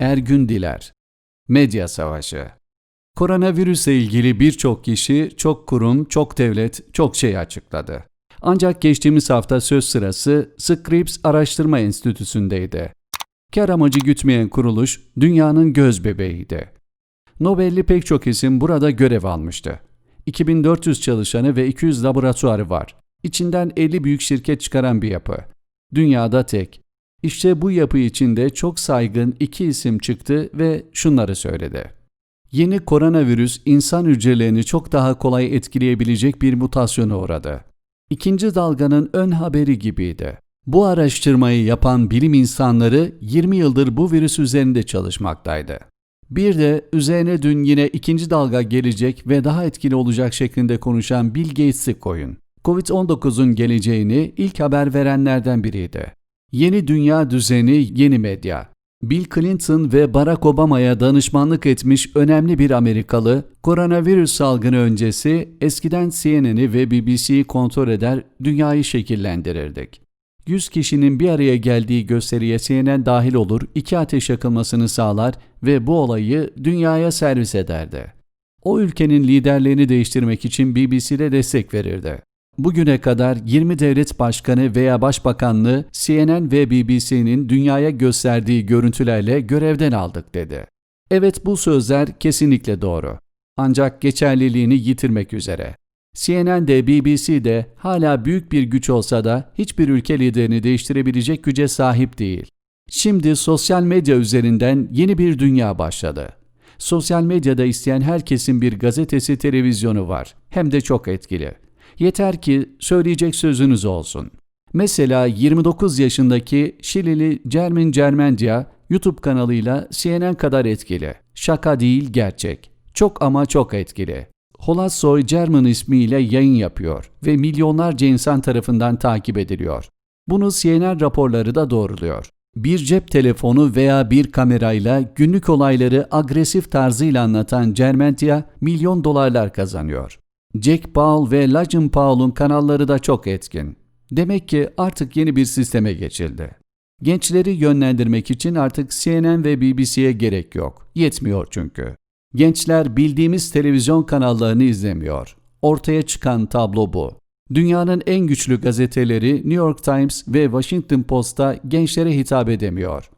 Ergün Diler Medya Savaşı Koronavirüsle ilgili birçok kişi, çok kurum, çok devlet, çok şey açıkladı. Ancak geçtiğimiz hafta söz sırası Scripps Araştırma Enstitüsü'ndeydi. Kar amacı gütmeyen kuruluş dünyanın göz bebeğiydi. Nobel'li pek çok isim burada görev almıştı. 2400 çalışanı ve 200 laboratuvarı var. İçinden 50 büyük şirket çıkaran bir yapı. Dünyada tek. İşte bu yapı içinde çok saygın iki isim çıktı ve şunları söyledi. Yeni koronavirüs insan hücrelerini çok daha kolay etkileyebilecek bir mutasyona uğradı. İkinci dalganın ön haberi gibiydi. Bu araştırmayı yapan bilim insanları 20 yıldır bu virüs üzerinde çalışmaktaydı. Bir de üzerine dün yine ikinci dalga gelecek ve daha etkili olacak şeklinde konuşan Bill Gates'i koyun. Covid-19'un geleceğini ilk haber verenlerden biriydi. Yeni dünya düzeni, yeni medya. Bill Clinton ve Barack Obama'ya danışmanlık etmiş önemli bir Amerikalı, koronavirüs salgını öncesi eskiden CNN'i ve BBC'yi kontrol eder, dünyayı şekillendirirdik. 100 kişinin bir araya geldiği gösteriye CNN dahil olur, iki ateş yakılmasını sağlar ve bu olayı dünyaya servis ederdi. O ülkenin liderlerini değiştirmek için BBC'de destek verirdi. Bugüne kadar 20 devlet başkanı veya başbakanlığı CNN ve BBC'nin dünyaya gösterdiği görüntülerle görevden aldık dedi. Evet bu sözler kesinlikle doğru. Ancak geçerliliğini yitirmek üzere. CNN de BBC de hala büyük bir güç olsa da hiçbir ülke liderini değiştirebilecek güce sahip değil. Şimdi sosyal medya üzerinden yeni bir dünya başladı. Sosyal medyada isteyen herkesin bir gazetesi, televizyonu var. Hem de çok etkili. Yeter ki söyleyecek sözünüz olsun. Mesela 29 yaşındaki Şilili Cermin Cermendia YouTube kanalıyla CNN kadar etkili. Şaka değil gerçek. Çok ama çok etkili. Holassoy German ismiyle yayın yapıyor ve milyonlarca insan tarafından takip ediliyor. Bunu CNN raporları da doğruluyor. Bir cep telefonu veya bir kamerayla günlük olayları agresif tarzıyla anlatan Germentia milyon dolarlar kazanıyor. Jack Paul ve Legend Paul'un kanalları da çok etkin. Demek ki artık yeni bir sisteme geçildi. Gençleri yönlendirmek için artık CNN ve BBC'ye gerek yok. Yetmiyor çünkü. Gençler bildiğimiz televizyon kanallarını izlemiyor. Ortaya çıkan tablo bu. Dünyanın en güçlü gazeteleri New York Times ve Washington Post'a gençlere hitap edemiyor.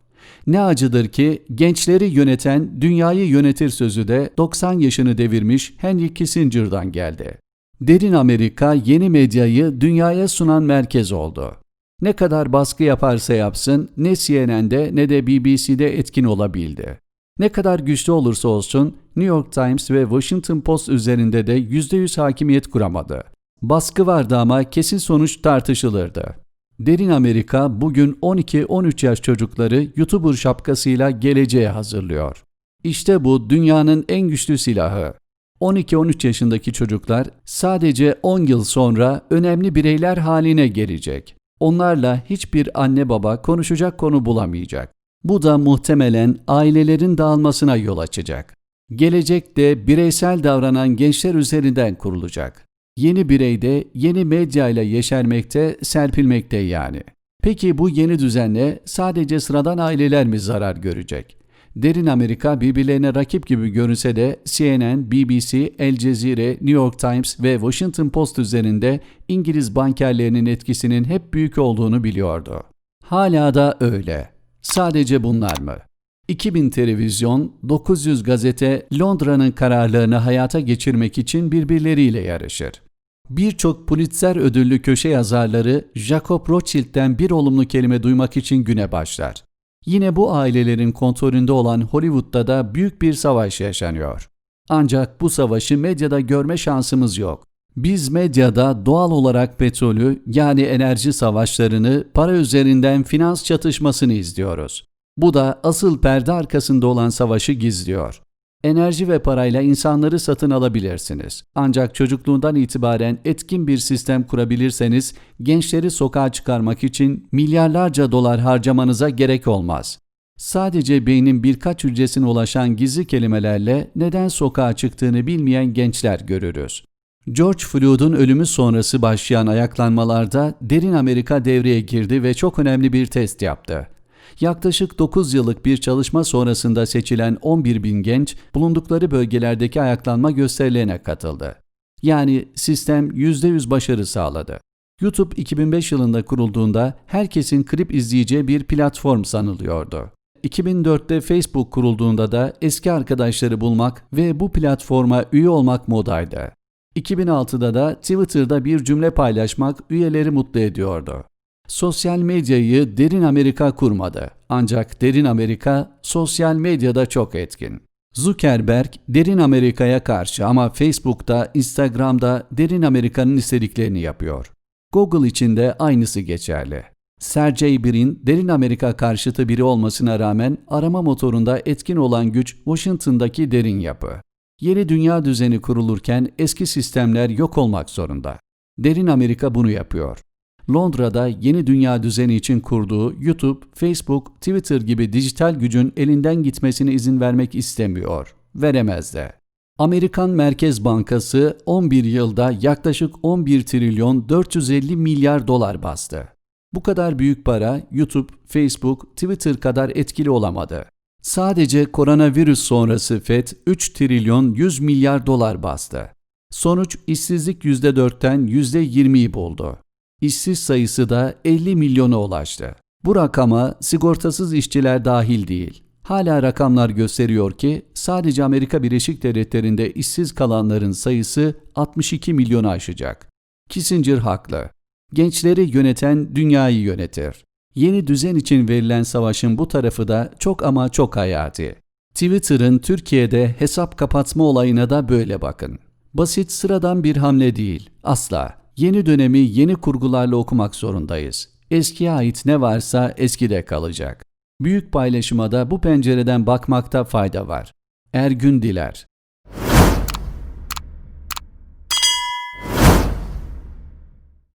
Ne acıdır ki gençleri yöneten dünyayı yönetir sözü de 90 yaşını devirmiş Henry Kissinger'dan geldi. Derin Amerika yeni medyayı dünyaya sunan merkez oldu. Ne kadar baskı yaparsa yapsın ne CNN'de ne de BBC'de etkin olabildi. Ne kadar güçlü olursa olsun New York Times ve Washington Post üzerinde de %100 hakimiyet kuramadı. Baskı vardı ama kesin sonuç tartışılırdı. Derin Amerika bugün 12-13 yaş çocukları YouTuber şapkasıyla geleceğe hazırlıyor. İşte bu dünyanın en güçlü silahı. 12-13 yaşındaki çocuklar sadece 10 yıl sonra önemli bireyler haline gelecek. Onlarla hiçbir anne baba konuşacak konu bulamayacak. Bu da muhtemelen ailelerin dağılmasına yol açacak. Gelecekte bireysel davranan gençler üzerinden kurulacak. Yeni bireyde yeni medya ile yeşermekte, serpilmekte yani. Peki bu yeni düzenle sadece sıradan aileler mi zarar görecek? Derin Amerika birbirlerine rakip gibi görünse de CNN, BBC, El Cezire, New York Times ve Washington Post üzerinde İngiliz bankerlerinin etkisinin hep büyük olduğunu biliyordu. Hala da öyle. Sadece bunlar mı? 2000 televizyon, 900 gazete Londra'nın kararlarını hayata geçirmek için birbirleriyle yarışır. Birçok Pulitzer ödüllü köşe yazarları Jacob Rothschild'den bir olumlu kelime duymak için güne başlar. Yine bu ailelerin kontrolünde olan Hollywood'da da büyük bir savaş yaşanıyor. Ancak bu savaşı medyada görme şansımız yok. Biz medyada doğal olarak petrolü yani enerji savaşlarını para üzerinden finans çatışmasını izliyoruz. Bu da asıl perde arkasında olan savaşı gizliyor. Enerji ve parayla insanları satın alabilirsiniz. Ancak çocukluğundan itibaren etkin bir sistem kurabilirseniz gençleri sokağa çıkarmak için milyarlarca dolar harcamanıza gerek olmaz. Sadece beynin birkaç hücresine ulaşan gizli kelimelerle neden sokağa çıktığını bilmeyen gençler görürüz. George Floyd'un ölümü sonrası başlayan ayaklanmalarda derin Amerika devreye girdi ve çok önemli bir test yaptı. Yaklaşık 9 yıllık bir çalışma sonrasında seçilen 11 bin genç bulundukları bölgelerdeki ayaklanma gösterilerine katıldı. Yani sistem %100 başarı sağladı. YouTube 2005 yılında kurulduğunda herkesin klip izleyeceği bir platform sanılıyordu. 2004'te Facebook kurulduğunda da eski arkadaşları bulmak ve bu platforma üye olmak modaydı. 2006'da da Twitter'da bir cümle paylaşmak üyeleri mutlu ediyordu. Sosyal medyayı Derin Amerika kurmadı. Ancak Derin Amerika sosyal medyada çok etkin. Zuckerberg Derin Amerika'ya karşı ama Facebook'ta, Instagram'da Derin Amerika'nın istediklerini yapıyor. Google için de aynısı geçerli. Sergey Brin, Derin Amerika karşıtı biri olmasına rağmen arama motorunda etkin olan güç Washington'daki derin yapı. Yeni dünya düzeni kurulurken eski sistemler yok olmak zorunda. Derin Amerika bunu yapıyor. Londra'da yeni dünya düzeni için kurduğu YouTube, Facebook, Twitter gibi dijital gücün elinden gitmesine izin vermek istemiyor. Veremez de. Amerikan Merkez Bankası 11 yılda yaklaşık 11 trilyon 450 milyar dolar bastı. Bu kadar büyük para YouTube, Facebook, Twitter kadar etkili olamadı. Sadece koronavirüs sonrası FED 3 trilyon 100 milyar dolar bastı. Sonuç işsizlik %4'ten %20'yi buldu. İşsiz sayısı da 50 milyona ulaştı. Bu rakama sigortasız işçiler dahil değil. Hala rakamlar gösteriyor ki sadece Amerika Birleşik Devletleri'nde işsiz kalanların sayısı 62 milyonu aşacak. Kissinger haklı. Gençleri yöneten dünyayı yönetir. Yeni düzen için verilen savaşın bu tarafı da çok ama çok hayati. Twitter'ın Türkiye'de hesap kapatma olayına da böyle bakın. Basit sıradan bir hamle değil, asla. Yeni dönemi yeni kurgularla okumak zorundayız. Eskiye ait ne varsa eskide kalacak. Büyük paylaşıma da bu pencereden bakmakta fayda var. Ergün Diler